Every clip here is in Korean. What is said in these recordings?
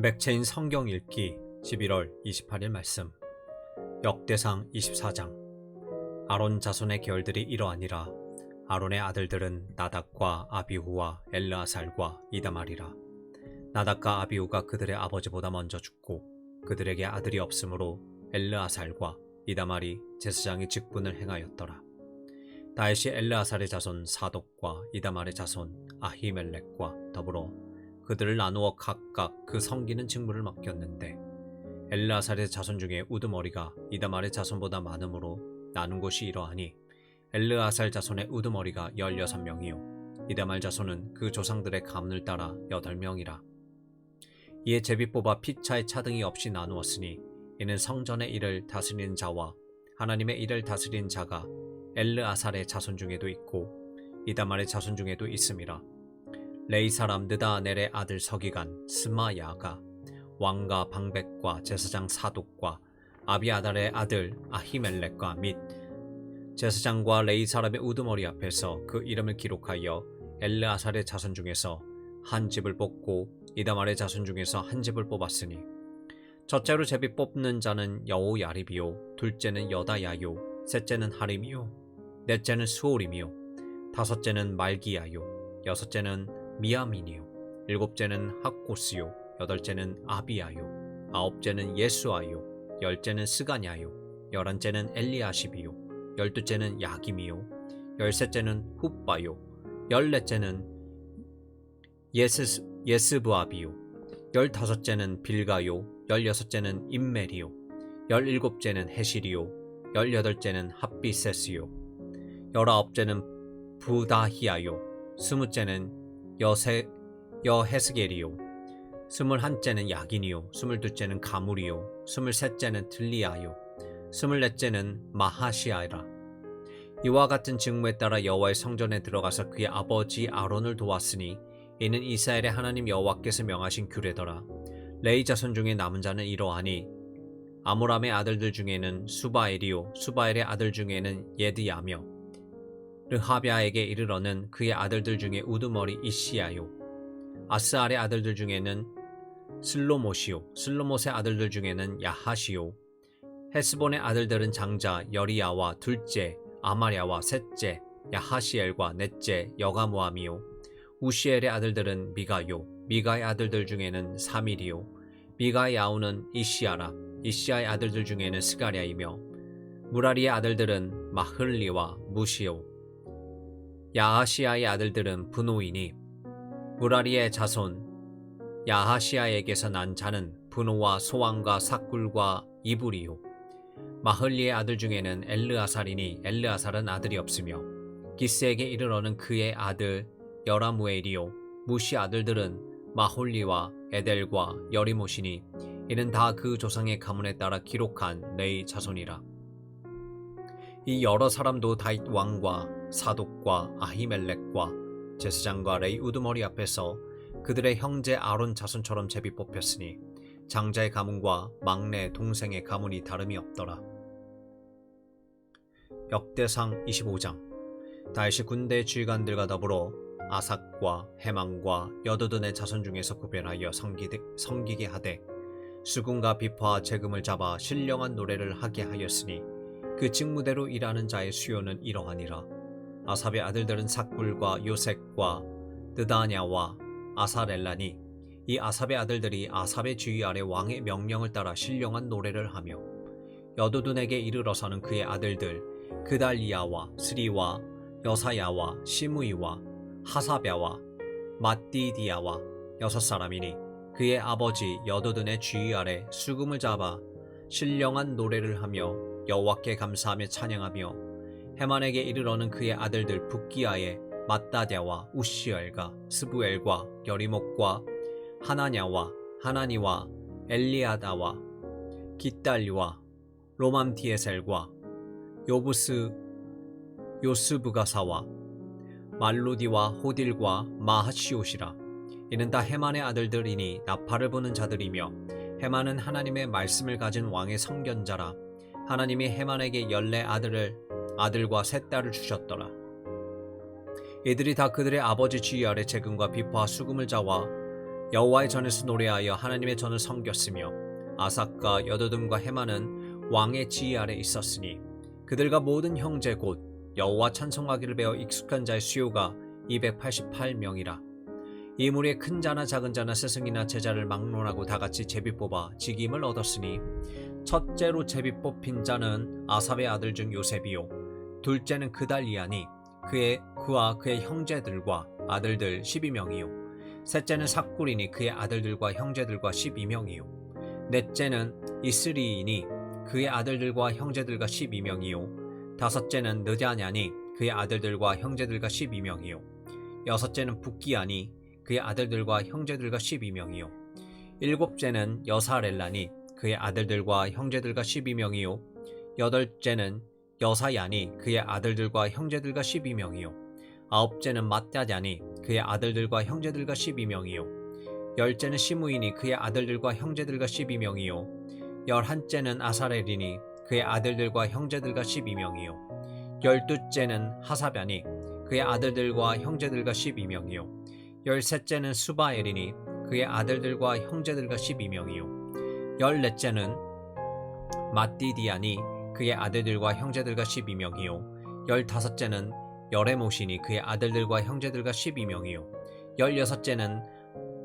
맥체인 성경 읽기 11월 28일 말씀. 역대상 24장. 아론 자손의 계열들이 이러하니라. 아론의 아들들은 나닥과 아비후와 엘르아살과 이다말이라. 나닥과 아비후가 그들의 아버지보다 먼저 죽고 그들에게 아들이 없으므로 엘르아살과 이다말이 제사장의 직분을 행하였더라. 다윗이 엘르아살의 자손 사독과 이다말의 자손 아히멜렉과 더불어 그들을 나누어 각각 그 섬기는 직무를 맡겼는데 엘르아살의 자손 중에 우두머리가 이다말의 자손보다 많으므로 나눈 곳이 이러하니 엘르아살 자손의 우두머리가 16명이요. 이다말 자손은 그 조상들의 가문을 따라 8명이라. 이에 제비 뽑아 피차의 차등이 없이 나누었으니 이는 성전의 일을 다스리는 자와 하나님의 일을 다스리는 자가 엘르아살의 자손 중에도 있고 이다말의 자손 중에도 있음이라 레이 사람 느다넬의 아들 서기관 스마야가 왕과 방백과 제사장 사독과 아비아달의 아들 아히멜렉과 및 제사장과 레이 사람의 우두머리 앞에서 그 이름을 기록하여 엘르아살의 자손 중에서 한 집을 뽑고 이다말의 자손 중에서 한 집을 뽑았으니 첫째로 제비 뽑는 자는 여호야립이요 둘째는 여다야요 셋째는 하림이요 넷째는 수올임이요 다섯째는 말기야요 여섯째는 미야민이요. 일곱째는 학고스요. 여덟째는 아비야요. 아홉째는 예수아요. 열째는 스가냐요. 열한째는 엘리아십이요. 열두째는 야김이요. 열셋째는 훗바요. 열넷째는 예스, 예스브아비요. 열다섯째는 빌가요. 열여섯째는 임멜이요. 열일곱째는 헤실이요. 열여덟째는 합비세스요. 열아홉째는 부다히아요. 스무째는 여세 여헤스겔이요. 스물한째는 야긴이요. 스물둘째는 가물이요. 스물셋째는 들리아요. 스물넷째는 마하시아라. 이와 같은 직무에 따라 여호와의 성전에 들어가서 그의 아버지 아론을 도왔으니 이는 이스라엘의 하나님 여호와께서 명하신 규례더라. 레이 자손 중에 남은 자는 이러하니 아므람의 아들들 중에는 수바엘이요. 수바엘의 아들 중에는 예드야며 르하비아에게 이르러는 그의 아들들 중에 우두머리 이시야요. 아스알의 아들들 중에는 슬로못이요 슬로못의 아들들 중에는 야하시요. 헤스본의 아들들은 장자 여리야와 둘째 아마랴와 셋째 야하시엘과 넷째 여가모함이요. 우시엘의 아들들은 미가요 미가의 아들들 중에는 사밀이요. 미가의 아우는 이시아라 이시아의 아들들 중에는 스가랴이며 무라리의 아들들은 마흘리와 무시요 야하시아의 아들들은 분노이니 무라리의 자손 야하시아에게서 난 자는 분노와 소왕과 사꿀과 이불이요. 마흘리의 아들 중에는 엘르아살이니 엘르아살은 아들이 없으며 기스에게 이르러는 그의 아들 여라무엘이요. 무시 아들들은 마홀리와 에델과 여리모시니 이는 다 그 조상의 가문에 따라 기록한 레이 자손이라. 이 여러 사람도 다윗 왕과 사독과 아히멜렉과 제사장과 레이 우두머리 앞에서 그들의 형제 아론 자손처럼 제비 뽑혔으니 장자의 가문과 막내 동생의 가문이 다름이 없더라. 역대상 25장 다윗이 군대 주의관들과 더불어 아삭과 해망과 여도든의 자손 중에서 구별하여 섬기되, 섬기게 하되 수군과 비파와 재금을 잡아 신령한 노래를 하게 하였으니 그 직무대로 일하는 자의 수요는 이러하니라 아삽의 아들들은 삭굴과 요색과 느다냐와 아사렐라니 이 아삽의 아들들이 아삽의 주의 아래 왕의 명령을 따라 신령한 노래를 하며 여도둔에게 이르러서는 그의 아들들 그달리아와 스리와 여사야와 시무이와 하사랴와 마띠디아와 여섯 사람이니 그의 아버지 여도둔의 주의 아래 수금을 잡아 신령한 노래를 하며 여호와께 감사하며 찬양하며 해만에게 이르러는 그의 아들들 북기아의 마따랴와 우시엘과 스부엘과 여리목과 하나냐와 하나니와 엘리아다와 기딸리와 로맘티에셀과 요부스 요스부가사와 말루디와 호딜과 마하시옷이라. 이는 다 해만의 아들들이니 나팔을 부는 자들이며 해만은 하나님의 말씀을 가진 왕의 성견자라. 하나님이 해만에게 열네 아들을 아들과 셋 딸을 주셨더라. 이들이 다 그들의 아버지 주의 아래 재금과 비파와 수금을 자와 여호와의 전에서 노래하여 하나님의 전을 섬겼으며 아삭과 여도듬과 헤마는 왕의 지휘 아래 있었으니 그들과 모든 형제 곧 여호와 찬송하기를 배워 익숙한 자의 수요가 288명이라. 이 무리에 큰 자나 작은 자나 스승이나 제자를 막론하고 다 같이 제비 뽑아 직임을 얻었으니 첫째로 제비 뽑힌 자는 아삽의 아들 중 요셉이요 둘째는 그달리아니 그의 그와 그의 형제들과 아들들 12명이요. 셋째는 삭구리니 그의 아들들과 형제들과 12명이요. 넷째는 이스리이니 그의 아들들과 형제들과 12명이요. 다섯째는 느자냐니 그의 아들들과 형제들과 12명이요. 여섯째는 북기아니 그의 아들들과 형제들과 12명이요. 일곱째는 여사렐라니 그의 아들들과 형제들과 12명이요. 여덟째는 여사야니 그의 아들들과 형제들과 12명이요. 아홉째는 mat야냐니 그의 아들들과 형제들과 12명이요. 열째는 시무이니 그의 아들들과 형제들과 12명이요. 열한째는 아사렐이니 그의 아들들과 형제들과 12명이요. 열두째는 하사변이 그의 아들들과 형제들과 12명이요. 열셋째는 수바엘이니 그의 아들들과 형제들과 12명이요. 열넷째는 마띠디아니 그의 아들들과 형제들과 12명이요. 열다섯째는 여레모시니 그의 아들들과 형제들과 12명이요. 열여섯째는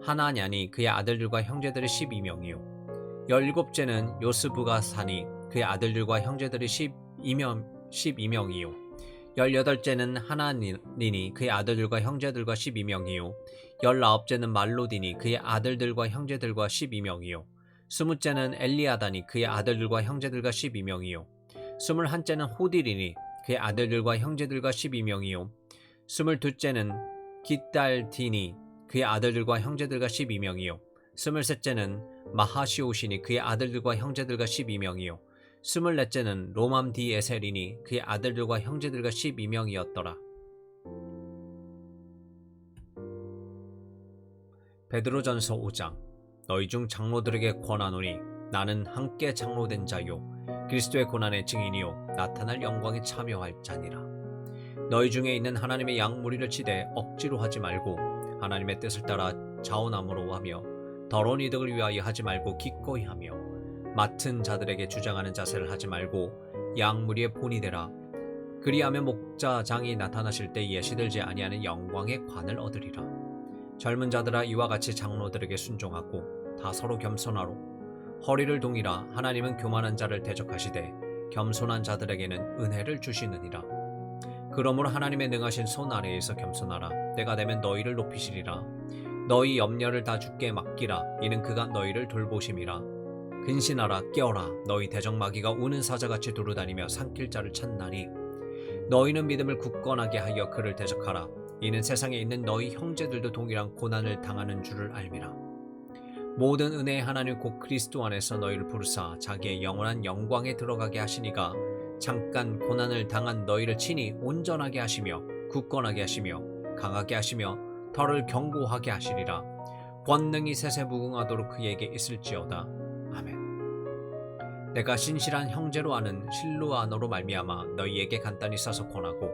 하나냐니 그의 아들들과 형제들이 12명이요. 열일곱째는 요스부가 사니 그의 아들들과 형제들이 12명, 12명이요. 열여덟째는 하나니니 그의 아들들과 형제들과 12명이요. 열아홉째는 말로디니 그의 아들들과 형제들과 12명이요. 스무째는 엘리아다니 그의 아들들과 형제들과 12명이요 스물한째는 호딜이니 그의 아들들과 형제들과 12명이요. 스물둘째는 기딸디니 그의 아들들과 형제들과 12명이요. 스물셋째는 마하시오시니 그의 아들들과 형제들과 12명이요. 스물넷째는 로맘디 에셀이니 그의 아들들과 형제들과 12명이었더라. 베드로전서 5장. 너희 중 장로들에게 권하노니 나는 함께 장로된 자요 그리스도의 고난의 증인이요 나타날 영광에 참여할 자니라. 너희 중에 있는 하나님의 양무리를 치되 억지로 하지 말고 하나님의 뜻을 따라 자원함으로 하며 더러운 이득을 위하여 하지 말고 기꺼이 하며 맡은 자들에게 주장하는 자세를 하지 말고 양무리의 본이 되라. 그리하면 목자장이 나타나실 때에 시들지 아니하는 영광의 관을 얻으리라. 젊은 자들아 이와 같이 장로들에게 순종하고 다 서로 겸손하로 허리를 동이라 하나님은 교만한 자를 대적하시되 겸손한 자들에게는 은혜를 주시느니라. 그러므로 하나님의 능하신 손 아래에서 겸손하라. 때가 되면 너희를 높이시리라. 너희 염려를 다 주께 맡기라. 이는 그가 너희를 돌보심이라. 근신하라 깨어라 너희 대적마귀가 우는 사자같이 두루다니며 산길자를 찾나니 너희는 믿음을 굳건하게 하여 그를 대적하라 이는 세상에 있는 너희 형제들도 동일한 고난을 당하는 줄을 알미라 모든 은혜의 하나님 곧 그리스도 안에서 너희를 부르사 자기의 영원한 영광에 들어가게 하시니가 잠깐 고난을 당한 너희를 친히 온전하게 하시며 굳건하게 하시며 강하게 하시며 털을 견고하게 하시리라 권능이 셋에 무궁하도록 그에게 있을지어다 아멘. 내가 신실한 형제로 아는 실루아너로 말미암아 너희에게 간단히 써서 권하고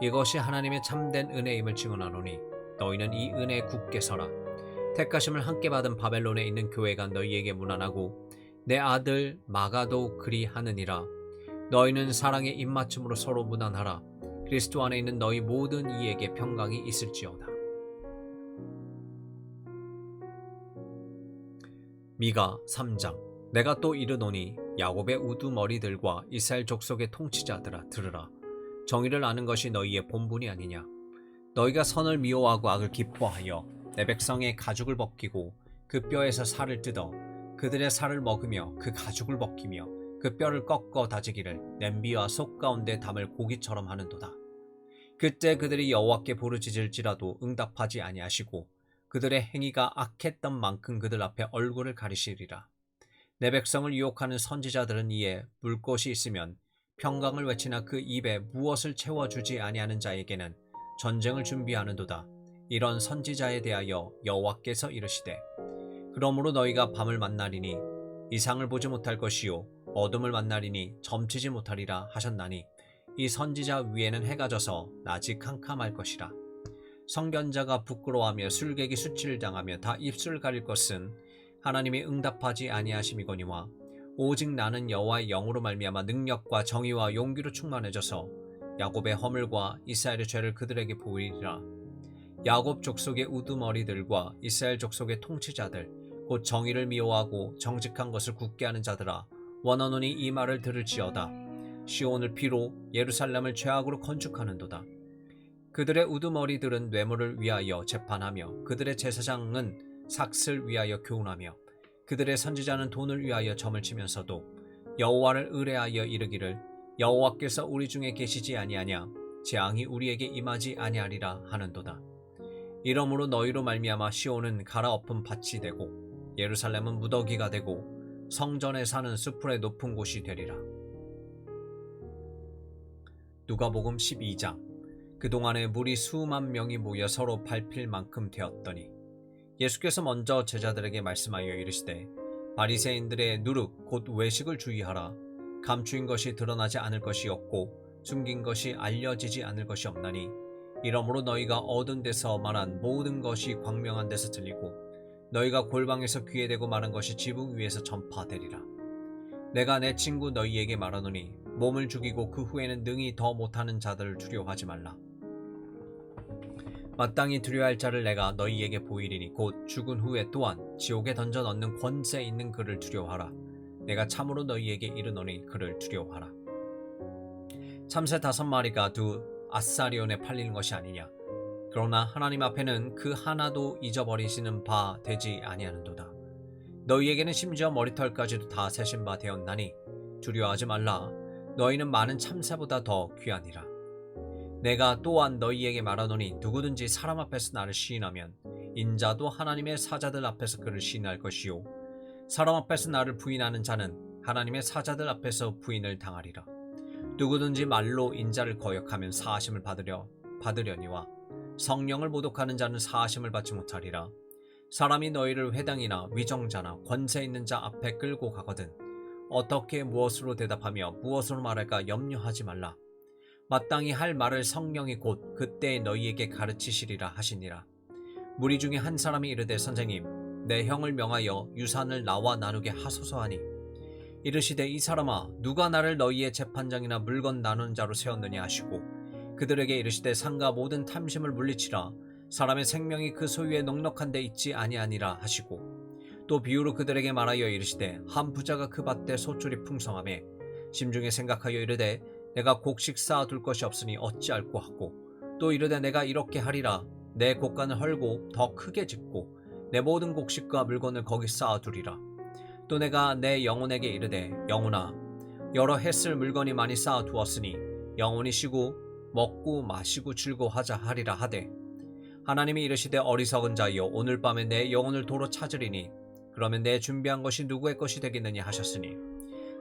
이것이 하나님의 참된 은혜임을 증언하노니 너희는 이 은혜에 굳게 서라. 택가심을 함께 받은 바벨론에 있는 교회가 너희에게 무난하고 내 아들 마가도 그리하느니라. 너희는 사랑의 입맞춤으로 서로 무난하라. 그리스도 안에 있는 너희 모든 이에게 평강이 있을지어다. 미가 3장 내가 또 이르노니 야곱의 우두머리들과 이스라엘 족속의 통치자들아 들으라 정의를 아는 것이 너희의 본분이 아니냐 너희가 선을 미워하고 악을 기뻐하여 내 백성의 가죽을 벗기고 그 뼈에서 살을 뜯어 그들의 살을 먹으며 그 가죽을 벗기며 그 뼈를 꺾어 다지기를 냄비와 속 가운데 담을 고기처럼 하는도다 그때 그들이 여호와께 부르짖을지라도 응답하지 아니하시고 그들의 행위가 악했던 만큼 그들 앞에 얼굴을 가리시리라. 내 백성을 유혹하는 선지자들은 이에 물 것이 있으면 평강을 외치나 그 입에 무엇을 채워주지 아니하는 자에게는 전쟁을 준비하는도다. 이런 선지자에 대하여 여호와께서 이르시되 그러므로 너희가 밤을 만나리니 이상을 보지 못할 것이요 어둠을 만나리니 점치지 못하리라 하셨나니 이 선지자 위에는 해가 져서 낮이 캄캄할 것이라 성견자가 부끄러워하며 술객이 수치를 당하며 다 입술 가릴 것은 하나님이 응답하지 아니하심이거니와 오직 나는 여호와의 영으로 말미암아 능력과 정의와 용기로 충만해져서 야곱의 허물과 이스라엘의 죄를 그들에게 보이리라. 야곱 족속의 우두머리들과 이스라엘 족속의 통치자들 곧 정의를 미워하고 정직한 것을 굳게 하는 자들아 원하노니 이 말을 들을지어다. 시온을 피로 예루살렘을 죄악으로 건축하는도다. 그들의 우두머리들은 뇌물을 위하여 재판하며 그들의 제사장은 삭슬 위하여 교훈하며 그들의 선지자는 돈을 위하여 점을 치면서도 여호와를 의뢰하여 이르기를 여호와께서 우리 중에 계시지 아니하냐 재앙이 우리에게 임하지 아니하리라 하는도다. 이러므로 너희로 말미암아 시온은 갈아엎은 밭이 되고 예루살렘은 무더기가 되고 성전에 사는 수풀의 높은 곳이 되리라. 누가복음 12장 그동안에 무리 수만 명이 모여 서로 밟힐 만큼 되었더니 예수께서 먼저 제자들에게 말씀하여 이르시되 바리새인들의 누룩 곧 외식을 주의하라 감추인 것이 드러나지 않을 것이 없고 숨긴 것이 알려지지 않을 것이 없나니 이러므로 너희가 얻은 데서 말한 모든 것이 광명한 데서 들리고 너희가 골방에서 귀에 대고 말한 것이 지붕 위에서 전파되리라 내가 내 친구 너희에게 말하노니 몸을 죽이고 그 후에는 능히 더 못하는 자들을 두려워하지 말라 마땅히 두려워할 자를 내가 너희에게 보이리니 곧 죽은 후에 또한 지옥에 던져 넣는 권세 있는 그를 두려워하라. 내가 참으로 너희에게 이르노니 그를 두려워하라. 참새 다섯 마리가 두 아사리온에 팔리는 것이 아니냐. 그러나 하나님 앞에는 그 하나도 잊어버리시는 바 되지 아니하는도다. 너희에게는 심지어 머리털까지도 다 세신 바 되었나니 두려워하지 말라. 너희는 많은 참새보다 더 귀하니라. 내가 또한 너희에게 말하노니 누구든지 사람 앞에서 나를 시인하면 인자도 하나님의 사자들 앞에서 그를 시인할 것이요 사람 앞에서 나를 부인하는 자는 하나님의 사자들 앞에서 부인을 당하리라 누구든지 말로 인자를 거역하면 사하심을 받으려 받으려니와 성령을 모독하는 자는 사하심을 받지 못하리라 사람이 너희를 회당이나 위정자나 권세 있는 자 앞에 끌고 가거든 어떻게 무엇으로 대답하며 무엇으로 말할까 염려하지 말라 마땅히 할 말을 성령이 곧 그때 너희에게 가르치시리라 하시니라. 무리 중에 한 사람이 이르되 선생님 내 형을 명하여 유산을 나와 나누게 하소서 하니 이르시되 이 사람아 누가 나를 너희의 재판장이나 물건 나누는 자로 세웠느냐 하시고 그들에게 이르시되 상가 모든 탐심을 물리치라. 사람의 생명이 그 소유에 넉넉한 데 있지 아니하니라 하시고 또 비유로 그들에게 말하여 이르시되 한 부자가 그 밭에 소출이 풍성함에 심중에 생각하여 이르되 내가 곡식 쌓아 둘 것이 없으니 어찌할꼬 하고 또 이르되 내가 이렇게 하리라. 내 곡간을 헐고 더 크게 짓고 내 모든 곡식과 물건을 거기 쌓아 두리라 또 내가 내 영혼에게 이르되 영혼아 여러 해쓸 물건이 많이 쌓아 두었으니 영혼이 쉬고 먹고 마시고 즐거워하자 하리라 하되 하나님이 이르시되 어리석은 자여 오늘 밤에 내 영혼을 도로 찾으리니 그러면 내 준비한 것이 누구의 것이 되겠느냐 하셨으니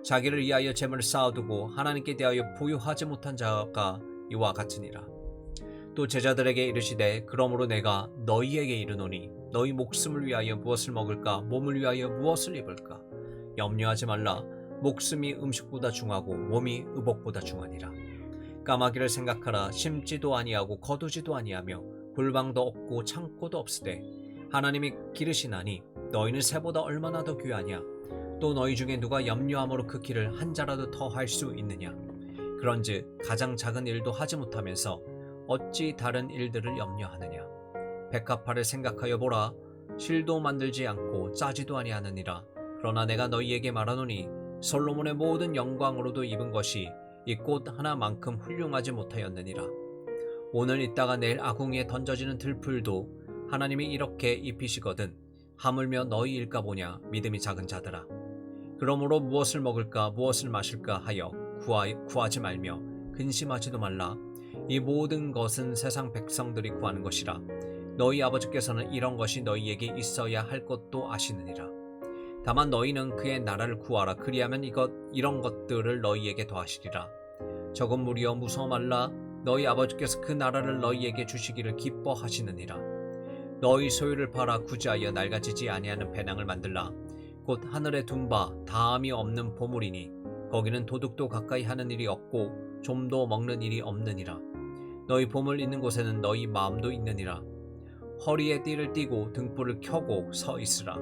자기를 위하여 재물을 쌓아두고 하나님께 대하여 보유하지 못한 자가 이와 같으니라. 또 제자들에게 이르시되 그러므로 내가 너희에게 이르노니 너희 목숨을 위하여 무엇을 먹을까? 몸을 위하여 무엇을 입을까? 염려하지 말라. 목숨이 음식보다 중하고 몸이 의복보다 중하니라. 까마귀를 생각하라. 심지도 아니하고 거두지도 아니하며 골방도 없고 창고도 없으되 하나님이 기르시나니 너희는 새보다 얼마나 더 귀하냐? 또 너희 중에 누가 염려함으로 그 길을 한 자라도 더 할 수 있느냐? 그런즉 가장 작은 일도 하지 못하면서 어찌 다른 일들을 염려하느냐? 백합화를 생각하여 보라. 실도 만들지 않고 짜지도 아니하느니라. 그러나 내가 너희에게 말하노니 솔로몬의 모든 영광으로도 입은 것이 이 꽃 하나만큼 훌륭하지 못하였느니라. 오늘 있다가 내일 아궁이에 던져지는 들풀도 하나님이 이렇게 입히시거든 하물며 너희일까 보냐 믿음이 작은 자들아. 그러므로 무엇을 먹을까 무엇을 마실까 하여 구하, 구하지 말며 근심하지도 말라 이 모든 것은 세상 백성들이 구하는 것이라. 너희 아버지께서는 이런 것이 너희에게 있어야 할 것도 아시느니라. 다만 너희는 그의 나라를 구하라. 그리하면 이것 이런 것들을 너희에게 더하시리라. 적은 무리여 무서워 말라. 너희 아버지께서 그 나라를 너희에게 주시기를 기뻐하시느니라. 너희 소유를 팔아 구제하여 낡아지지 아니하는 배낭을 만들라. 곧 하늘에 둔 바 다함이 없는 보물이니 거기는 도둑도 가까이 하는 일이 없고 좀도 먹는 일이 없느니라 너희 보물 있는 곳에는 너희 마음도 있느니라. 허리에 띠를 띠고 등불을 켜고 서 있으라.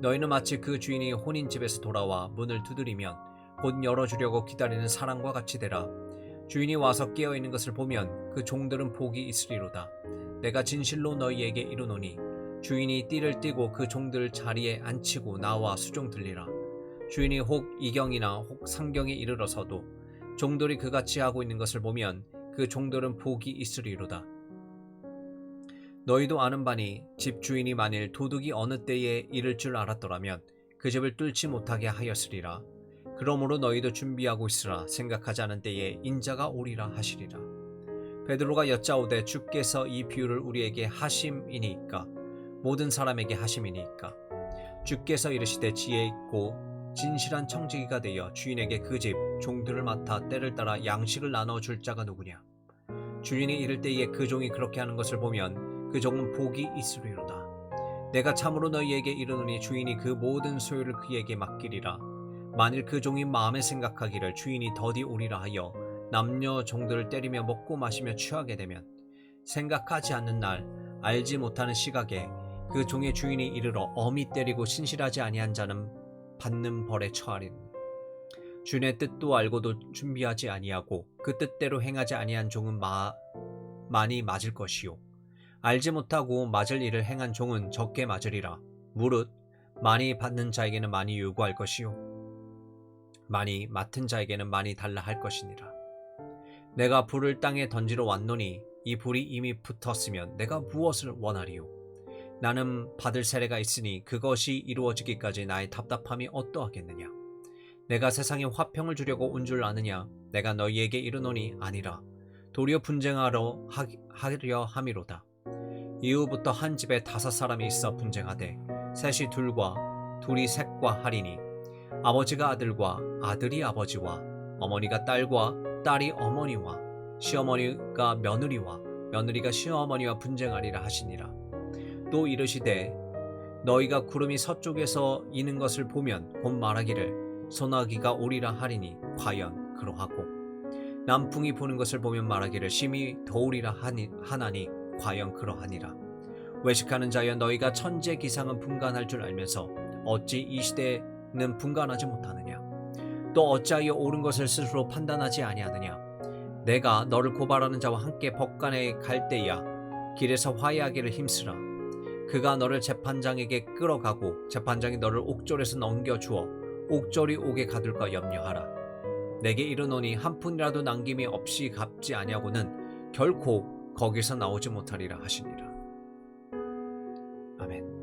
너희는 마치 그 주인이 혼인 집에서 돌아와 문을 두드리면 곧 열어주려고 기다리는 사람과 같이 되라. 주인이 와서 깨어 있는 것을 보면 그 종들은 복이 있으리로다. 내가 진실로 너희에게 이르노니 주인이 띠를 띠고 그 종들 자리에 앉히고 나와 수종 들리라. 주인이 혹 이경이나 혹 상경에 이르러서도 종들이 그같이 하고 있는 것을 보면 그 종들은 복이 있으리로다. 너희도 아는 바니 집 주인이 만일 도둑이 어느 때에 이를 줄 알았더라면 그 집을 뚫지 못하게 하였으리라. 그러므로 너희도 준비하고 있으라 생각하지 않은 때에 인자가 오리라 하시리라. 베드로가 여짜오되 주께서 이 비유를 우리에게 하심이니까 모든 사람에게 하심이니까 주께서 이르시되 지혜 있고 진실한 청지기가 되어 주인에게 그 집 종들을 맡아 때를 따라 양식을 나눠 줄 자가 누구냐? 주인이 이를 때에 그 종이 그렇게 하는 것을 보면 그 종은 복이 있으리로다. 내가 참으로 너희에게 이르노니 주인이 그 모든 소유를 그에게 맡기리라. 만일 그 종이 마음에 생각하기를 주인이 더디 오리라 하여 남녀 종들을 때리며 먹고 마시며 취하게 되면 생각하지 않는 날 알지 못하는 시각에 그 종의 주인이 이르러 엄히 때리고 신실하지 아니한 자는 받는 벌에 처하리니. 주인의 뜻도 알고도 준비하지 아니하고 그 뜻대로 행하지 아니한 종은 마, 많이 맞을 것이요. 알지 못하고 맞을 일을 행한 종은 적게 맞으리라. 무릇 많이 받는 자에게는 많이 요구할 것이요. 많이 맡은 자에게는 많이 달라 할 것이니라. 내가 불을 땅에 던지러 왔노니 이 불이 이미 붙었으면 내가 무엇을 원하리요 나는 받을 세례가 있으니 그것이 이루어지기까지 나의 답답함이 어떠하겠느냐? 내가 세상에 화평을 주려고 온 줄 아느냐? 내가 너희에게 이르노니 아니라 도리어 분쟁하러 하, 하려 함이로다. 이후부터 한 집에 다섯 사람이 있어 분쟁하되 셋이 둘과 둘이 셋과 하리니 아버지가 아들과 아들이 아버지와 어머니가 딸과 딸이 어머니와 시어머니가 며느리와 며느리가 시어머니와 분쟁하리라 하시니라 또 이르시되 너희가 구름이 서쪽에서 이는 것을 보면 곧 말하기를 소나기가 오리라 하리니 과연 그러하고 남풍이 부는 것을 보면 말하기를 심히 더우리라 하니, 하나니 과연 그러하니라. 외식하는 자여 너희가 천재 기상은 분간할 줄 알면서 어찌 이 시대는 분간하지 못하느냐? 또 어찌하여 옳은 것을 스스로 판단하지 아니하느냐? 내가 너를 고발하는 자와 함께 법관에 갈 때야 길에서 화해하기를 힘쓰라 그가 너를 재판장에게 끌어가고 재판장이 너를 옥졸에서 넘겨주어 옥졸이 오게 가둘까 염려하라. 내게 이르노니 한 푼이라도 남김이 없이 갚지 아니하고는 결코 거기서 나오지 못하리라 하시니라. 아멘.